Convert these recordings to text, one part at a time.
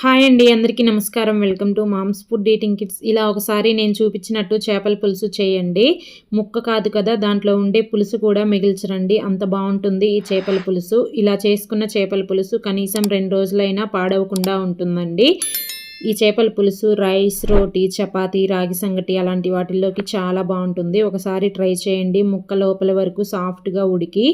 Hi అండి అందరికీ నమస్కారం. Welcome to mom's food dating kits ఇలా ఒకసారి నేను చూపించినట్టు చేపల పులుసు చేయండి. ముక్క కాదు కదా దాంట్లో ఉండే పులుసు కూడా మిగిల్చరండి. అంత బాగుంటుంది ఈ చేపల పులుసు. ఇలా చేసుకున్న చేపల పులుసు కనీసం రెండు రోజులైనా పాడవకుండా ఉంటుందండి. ఈ చేపల పులుసు రైస్ రోటీ చపాతీ రాగి సంగటి అలాంటి వాటిల్లోకి చాలా బాగుంటుంది. ఒకసారి ట్రై చేయండి. ముక్క లోపల వరకు సాఫ్ట్గా ఉడికి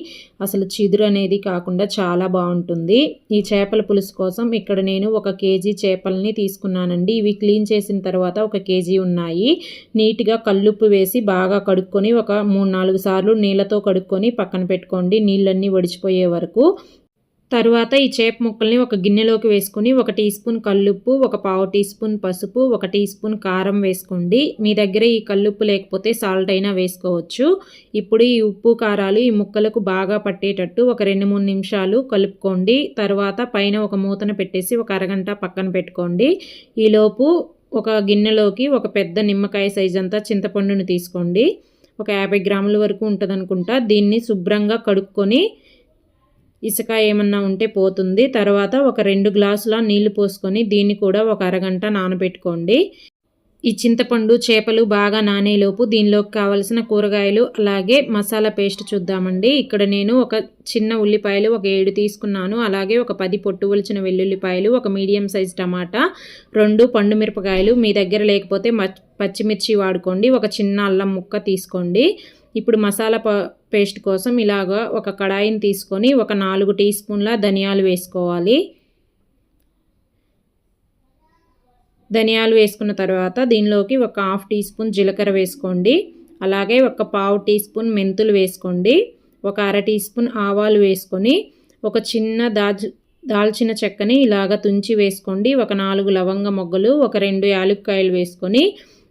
అసలు చిదురు అనేది కాకుండా చాలా బాగుంటుంది. ఈ చేపల పులుసు కోసం ఇక్కడ నేను ఒక కేజీ చేపల్ని తీసుకున్నానండి. ఇవి క్లీన్ చేసిన తర్వాత ఒక కేజీ ఉన్నాయి. నీట్గా కల్లుప్పు వేసి బాగా కడుక్కొని ఒక మూడు నాలుగు సార్లు నీళ్ళతో కడుక్కొని పక్కన పెట్టుకోండి. నీళ్ళన్నీ వడిచిపోయే వరకు తరువాత ఈ చేప ముక్కల్ని ఒక గిన్నెలోకి వేసుకుని ఒక టీ స్పూన్ కల్లుప్పు ఒక పావు టీ స్పూన్ పసుపు ఒక టీ స్పూన్ కారం వేసుకోండి. మీ దగ్గర ఈ కల్లుప్పు లేకపోతే సాల్ట్ అయినా వేసుకోవచ్చు. ఇప్పుడు ఈ ఉప్పు కారాలు ఈ ముక్కలకు బాగా పట్టేటట్టు ఒక రెండు మూడు నిమిషాలు కలుపుకోండి. తర్వాత పైన ఒక మూతను పెట్టేసి ఒక అరగంట పక్కన పెట్టుకోండి. ఈలోపు ఒక గిన్నెలోకి ఒక పెద్ద నిమ్మకాయ సైజ్ అంతా చింతపండును తీసుకోండి. ఒక యాభై గ్రాముల వరకు ఉంటుంది అనుకుంటా దీన్ని శుభ్రంగా కడుక్కొని ఇసుక ఏమన్నా ఉంటే పోతుంది. తర్వాత ఒక రెండు గ్లాసుల నీళ్ళు పోసుకొని దీన్ని కూడా ఒక అరగంట నానబెట్టుకోండి. ఈ చింతపండు చేపలు బాగా నానేలోపు దీనిలోకి కావలసిన కూరగాయలు అలాగే మసాలా పేస్ట్ చూద్దామండి. ఇక్కడ నేను ఒక చిన్న ఉల్లిపాయలు ఒక ఏడు తీసుకున్నాను. అలాగే ఒక పది పొట్టు ఒలిచిన వెల్లుల్లిపాయలు ఒక మీడియం సైజ్ టమాటా రెండు పండు మిరపకాయలు మీ దగ్గర లేకపోతే పచ్చిమిర్చి వాడుకోండి. ఒక చిన్న అల్లం ముక్క తీసుకోండి. ఇప్పుడు మసాలా పేస్ట్ కోసం ఇలాగా ఒక కడాయిని తీసుకొని ఒక నాలుగు టీ స్పూన్ల ధనియాలు వేసుకోవాలి. ధనియాలు వేసుకున్న తర్వాత దీనిలోకి ఒక హాఫ్ టీ స్పూన్ జీలకర్ర వేసుకోండి. అలాగే ఒక పావు టీ స్పూన్ మెంతులు వేసుకోండి. ఒక అర టీ స్పూన్ ఆవాలు వేసుకొని ఒక చిన్న దాల్చి దాల్చిన చెక్కని ఇలాగ తుంచి వేసుకోండి. ఒక నాలుగు లవంగ మొగ్గలు ఒక రెండు యాలుక్కాయలు వేసుకొని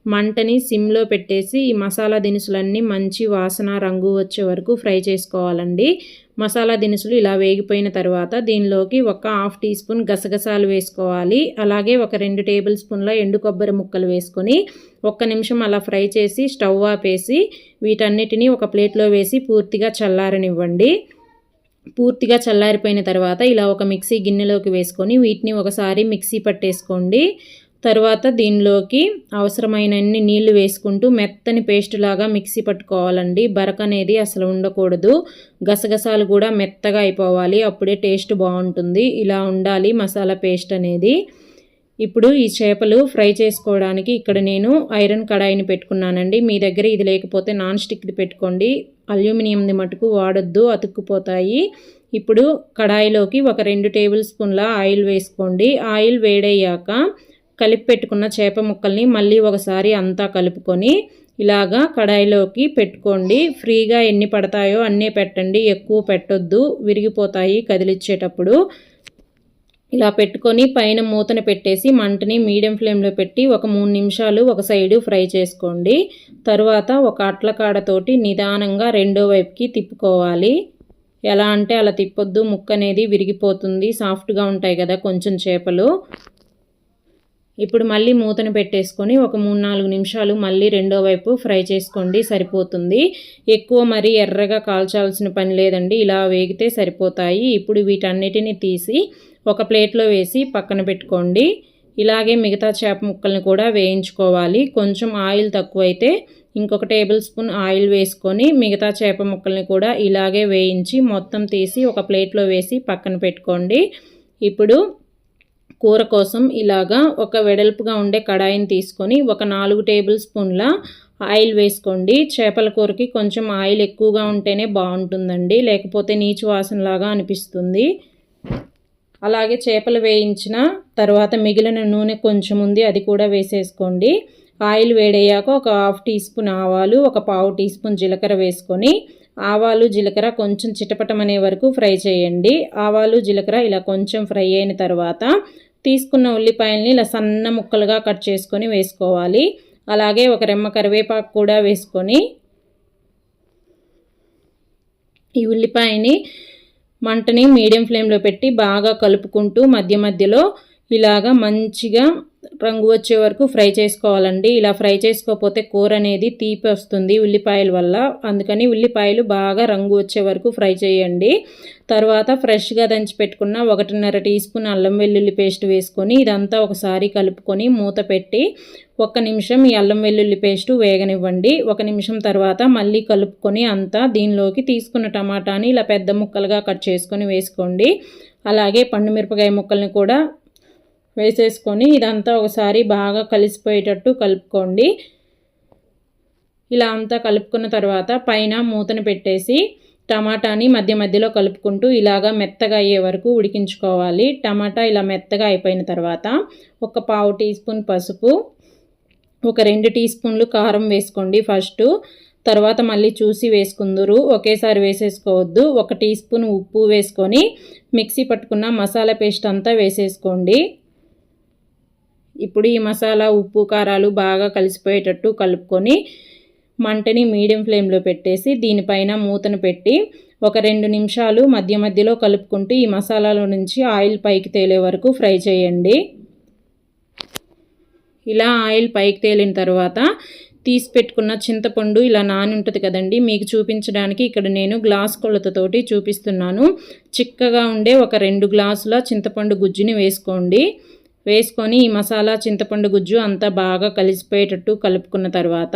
మంటని సిమ్లో పెట్టేసి ఈ మసాలా దినుసులన్నీ మంచి వాసన రంగు వచ్చే వరకు ఫ్రై చేసుకోవాలండి. మసాలా దినుసులు ఇలా వేగిపోయిన తర్వాత దీనిలోకి ఒక హాఫ్ టీ స్పూన్ గసగసాలు వేసుకోవాలి. అలాగే ఒక రెండు టేబుల్ స్పూన్ల ఎండు కొబ్బరి ముక్కలు వేసుకొని ఒక్క నిమిషం అలా ఫ్రై చేసి స్టవ్ ఆపేసి వీటన్నిటిని ఒక ప్లేట్లో వేసి పూర్తిగా చల్లారనివ్వండి. పూర్తిగా చల్లారిపోయిన తర్వాత ఇలా ఒక మిక్సీ గిన్నెలోకి వేసుకొని వీటిని ఒకసారి మిక్సీ పట్టేసుకోండి. తర్వాత దీనిలోకి అవసరమైనన్ని నీళ్ళు వేసుకుంటూ మెత్తని పేస్ట్ లాగా మిక్సీ పట్టుకోవాలండి. బరక అనేది అసలు ఉండకూడదు. గసగసాలు కూడా మెత్తగా అయిపోవాలి. అప్పుడే టేస్ట్ బాగుంటుంది. ఇలా ఉండాలి మసాలా పేస్ట్ అనేది. ఇప్పుడు ఈ చేపలు ఫ్రై చేసుకోవడానికి ఇక్కడ నేను ఐరన్ కడాయిని పెట్టుకున్నానండి. మీ దగ్గర ఇది లేకపోతే నాన్ స్టిక్ది పెట్టుకోండి. అల్యూమినియంది మటుకు వాడొద్దు అతుక్కుపోతాయి. ఇప్పుడు కడాయిలోకి ఒక రెండు టేబుల్ స్పూన్ల ఆయిల్ వేసుకోండి. ఆయిల్ వేడయ్యాక కలిపి పెట్టుకున్న చేప ముక్కల్ని మళ్ళీ ఒకసారి అంతా కలుపుకొని ఇలాగా కడాయిలోకి పెట్టుకోండి. ఫ్రీగా ఎన్ని పడతాయో అన్నీ పెట్టండి. ఎక్కువ పెట్టొద్దు. విరిగిపోతాయి కదిలిచ్చేటప్పుడు. ఇలా పెట్టుకొని పైన మూతను పెట్టేసి మంటని మీడియం ఫ్లేమ్లో పెట్టి ఒక మూడు నిమిషాలు ఒక సైడు ఫ్రై చేసుకోండి. తర్వాత ఒక అట్లకాడతోటి నిదానంగా రెండో వైపుకి తిప్పుకోవాలి. ఎలా అంటే అలా తిప్పొద్దు. ముక్క అనేది విరిగిపోతుంది. సాఫ్ట్గా ఉంటాయి కదా కొంచెం చేపలు. ఇప్పుడు మళ్ళీ మూతను పెట్టేసుకొని ఒక మూడు నాలుగు నిమిషాలు మళ్ళీ రెండో వైపు ఫ్రై చేసుకోండి సరిపోతుంది. ఎక్కువ మరి ఎర్రగా కాల్చాల్సిన పని లేదండి ఇలా వేగితే సరిపోతాయి. ఇప్పుడు వీటన్నిటిని తీసి ఒక ప్లేట్లో వేసి పక్కన పెట్టుకోండి. ఇలాగే మిగతా చేప ముక్కల్ని కూడా వేయించుకోవాలి. కొంచెం ఆయిల్ తక్కువైతే ఇంకొక టేబుల్ స్పూన్ ఆయిల్ వేసుకొని మిగతా చేప ముక్కల్ని కూడా ఇలాగే వేయించి మొత్తం తీసి ఒక ప్లేట్లో వేసి పక్కన పెట్టుకోండి. ఇప్పుడు కూర కోసం ఇలాగా ఒక వెడల్పుగా ఉండే కడాయిని తీసుకొని ఒక నాలుగు టేబుల్ స్పూన్ల ఆయిల్ వేసుకోండి. చేపల కూరకి కొంచెం ఆయిల్ ఎక్కువగా ఉంటేనే బాగుంటుందండి. లేకపోతే నీచు వాసనలాగా అనిపిస్తుంది. అలాగే చేపలు వేయించిన తర్వాత మిగిలిన నూనె కొంచెం ఉంది అది కూడా వేసేసుకోండి. ఆయిల్ వేడయ్యాక ఒక హాఫ్ టీ స్పూన్ ఆవాలు ఒక పావు టీ స్పూన్ జీలకర్ర వేసుకొని ఆవాలు జీలకర్ర కొంచెం చిటపటమనే వరకు ఫ్రై చేయండి. ఆవాలు జీలకర్ర ఇలా కొంచెం ఫ్రై అయిన తర్వాత తీసుకున్న ఉల్లిపాయల్ని ఇలా సన్న ముక్కలుగా కట్ చేసుకొని వేసుకోవాలి. అలాగే ఒక రెమ్మ కరివేపాకు కూడా వేసుకొని ఈ ఉల్లిపాయని మంటని మీడియం ఫ్లేమ్లో పెట్టి బాగా కలుపుకుంటూ మధ్య మధ్యలో ఇలాగా మంచిగా రంగు వచ్చే వరకు ఫ్రై చేసుకోవాలండి. ఇలా ఫ్రై చేసుకోకపోతే కూర అనేది తీపి వస్తుంది ఉల్లిపాయల వల్ల. అందుకని ఉల్లిపాయలు బాగా రంగు వచ్చే వరకు ఫ్రై చేయండి. తర్వాత ఫ్రెష్గా దంచి పెట్టుకున్న ఒకటిన్నర టీ స్పూన్ అల్లం వెల్లుల్లి పేస్ట్ వేసుకొని ఇదంతా ఒకసారి కలుపుకొని మూత పెట్టి ఒక్క నిమిషం ఈ అల్లం వెల్లుల్లి పేస్ట్ వేగనివ్వండి. ఒక నిమిషం తర్వాత మళ్ళీ కలుపుకొని అంతా దీనిలోకి తీసుకున్న టమాటాని ఇలా పెద్ద ముక్కలుగా కట్ చేసుకొని వేసుకోండి. అలాగే పండు మిరపకాయ ముక్కల్ని కూడా వేసేసుకొని ఇదంతా ఒకసారి బాగా కలిసిపోయేటట్టు కలుపుకోండి. ఇలా అంతా కలుపుకున్న తర్వాత పైన మూతను పెట్టేసి టమాటాని మధ్య మధ్యలో కలుపుకుంటూ ఇలాగా మెత్తగా అయ్యే వరకు ఉడికించుకోవాలి. టమాటా ఇలా మెత్తగా అయిపోయిన తర్వాత ఒక పావు టీ స్పూన్ పసుపు ఒక రెండు టీ స్పూన్లు కారం వేసుకోండి ఫస్ట్. తర్వాత మళ్ళీ చూసి వేసుకుందరు. ఒకేసారి వేసేసుకోవద్దు. ఒక టీ స్పూన్ ఉప్పు వేసుకొని మిక్సీ పట్టుకున్న మసాలా పేస్ట్ అంతా వేసేసుకోండి. ఇప్పుడు ఈ మసాలా ఉప్పు కారాలు బాగా కలిసిపోయేటట్టు కలుపుకొని మంటని మీడియం ఫ్లేమ్లో పెట్టేసి దీనిపైన మూతను పెట్టి ఒక రెండు నిమిషాలు మధ్య మధ్యలో కలుపుకుంటూ ఈ మసాలాలో నుంచి ఆయిల్ పైకి తేలే వరకు ఫ్రై చేయండి. ఇలా ఆయిల్ పైకి తేలిన తర్వాత తీసి పెట్టుకున్న చింతపండు ఇలా నాని ఉంటుంది కదండి మీకు చూపించడానికి ఇక్కడ నేను గ్లాస్ కొలతతోటి చూపిస్తున్నాను. చిక్కగా ఉండే ఒక రెండు గ్లాసుల చింతపండు గుజ్జుని వేసుకోండి. వేసుకొని ఈ మసాలా చింతపండు గుజ్జు అంతా బాగా కలిసిపోయేటట్టు కలుపుకున్న తర్వాత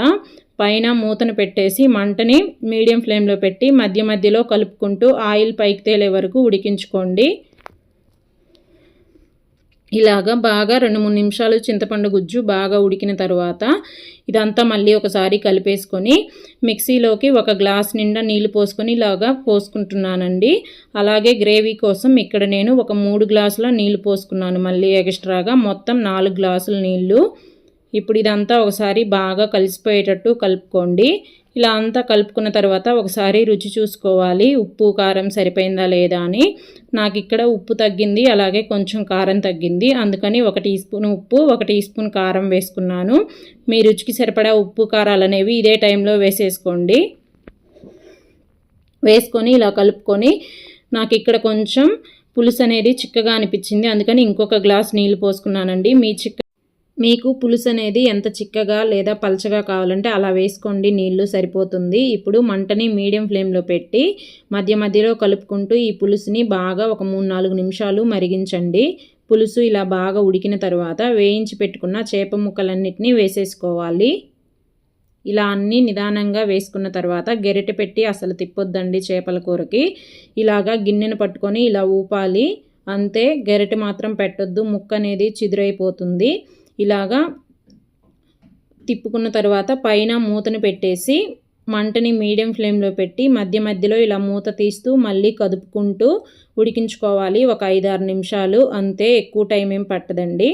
పైన మూతను పెట్టేసి మంటని మీడియం ఫ్లేమ్లో పెట్టి మధ్య మధ్యలో కలుపుకుంటూ ఆయిల్ పైకి తేలే వరకు ఉడికించుకోండి. ఇలాగా బాగా రెండు మూడు నిమిషాలు చింతపండు గుజ్జు బాగా ఉడికిన తర్వాత ఇదంతా మళ్ళీ ఒకసారి కలిపేసుకొని మిక్సీలోకి ఒక గ్లాస్ నిండా నీళ్ళు పోసుకొని ఇలాగా పోసుకుంటున్నానండి. అలాగే గ్రేవీ కోసం ఇక్కడ నేను ఒక మూడు గ్లాసుల నీళ్ళు పోసుకున్నాను మళ్ళీ ఎక్స్ట్రాగా. మొత్తం నాలుగు గ్లాసుల నీళ్ళు ఇప్పుడు ఇదంతా ఒకసారి బాగా కలిసిపోయేటట్టు కలుపుకోండి. ఇలా అంతా కలుపుకున్న తర్వాత ఒకసారి రుచి చూసుకోవాలి. ఉప్పు కారం సరిపోయిందా లేదా అని. నాకు ఇక్కడ ఉప్పు తగ్గింది అలాగే కొంచెం కారం తగ్గింది. అందుకని ఒక టీ స్పూన్ ఉప్పు ఒక టీ స్పూన్ కారం వేసుకున్నాను. మీ రుచికి సరిపడా ఉప్పు కారాలు అనేవి ఇదే టైంలో వేసేసుకోండి. వేసుకొని ఇలా కలుపుకొని నాకు ఇక్కడ కొంచెం పులుసు అనేది చిక్కగా అనిపించింది. అందుకని ఇంకొక గ్లాస్ నీళ్ళు పోసుకున్నానండి. మీ చిక్క మీకు పులుసు అనేది ఎంత చిక్కగా లేదా పలచగా కావాలంటే అలా వేసుకోండి నీళ్ళు సరిపోతుంది. ఇప్పుడు మంటని మీడియం ఫ్లేమ్లో పెట్టి మధ్య మధ్యలో కలుపుకుంటూ ఈ పులుసుని బాగా ఒక మూడు నాలుగు నిమిషాలు మరిగించండి. పులుసు ఇలా బాగా ఉడికిన తర్వాత వేయించి పెట్టుకున్న చేప ముక్కలన్నిటినీ వేసేసుకోవాలి. ఇలా అన్నీ నిదానంగా వేసుకున్న తర్వాత గెరిట పెట్టి అసలు తిప్పొద్దండి చేపల కూరకి. ఇలాగా గిన్నెను పట్టుకొని ఇలా ఊపాలి. అంతే గెరిట మాత్రం పెట్టొద్దు ముక్క అనేది చిదురైపోతుంది. ఇలాగా తిప్పుకున్న తర్వాత పైన మూతను పెట్టేసి మంటని మీడియం ఫ్లేమ్లో పెట్టి మధ్య మధ్యలో ఇలా మూత తీస్తూ మళ్ళీ కదుపుకుంటూ ఉడికించుకోవాలి. ఒక ఐదారు నిమిషాలు అంతే ఎక్కువ టైం ఏం పట్టదండి.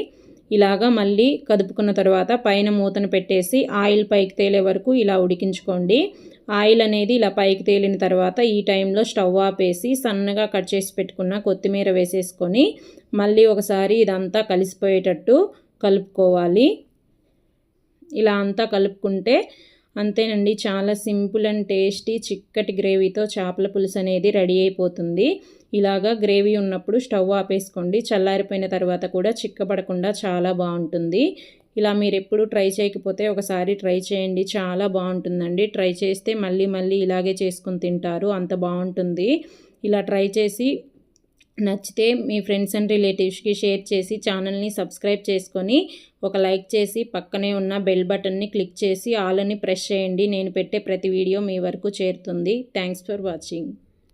ఇలాగా మళ్ళీ కదుపుకున్న తర్వాత పైన మూతను పెట్టేసి ఆయిల్ పైకి తేలే వరకు ఇలా ఉడికించుకోండి. ఆయిల్ అనేది ఇలా పైకి తేలిన తర్వాత ఈ టైంలో స్టవ్ ఆపేసి సన్నగా కట్ చేసి పెట్టుకున్న కొత్తిమీర వేసేసుకొని మళ్ళీ ఒకసారి ఇదంతా కలిసిపోయేటట్టు కలుపుకోవాలి. ఇలా అంతా కలుపుకుంటే అంతేనండి చాలా సింపుల్ అండ్ టేస్టీ చిక్కటి గ్రేవీతో చేపల పులుసు అనేది రెడీ అయిపోతుంది. ఇలాగా గ్రేవీ ఉన్నప్పుడు స్టవ్ ఆపేసుకోండి చల్లారిపోయిన తర్వాత కూడా చిక్కబడకుండా చాలా బాగుంటుంది. ఇలా మీరు ఎప్పుడు ట్రై చేయకపోతే ఒకసారి ట్రై చేయండి చాలా బాగుంటుందండి. ట్రై చేస్తే మళ్ళీ మళ్ళీ ఇలాగే చేసుకుని తింటారు అంత బాగుంటుంది. ఇలా ట్రై చేసి నచ్చితే మీ ఫ్రెండ్స్ అండ్ రిలేటివ్స్కి షేర్ చేసి ఛానల్ని సబ్స్క్రైబ్ చేసుకొని ఒక లైక్ చేసి పక్కనే ఉన్న బెల్ బటన్ని క్లిక్ చేసి ఆల్ అని ప్రెస్ చేయండి. నేను పెట్టే ప్రతి వీడియో మీ వరకు చేరుతుంది. Thanks for watching.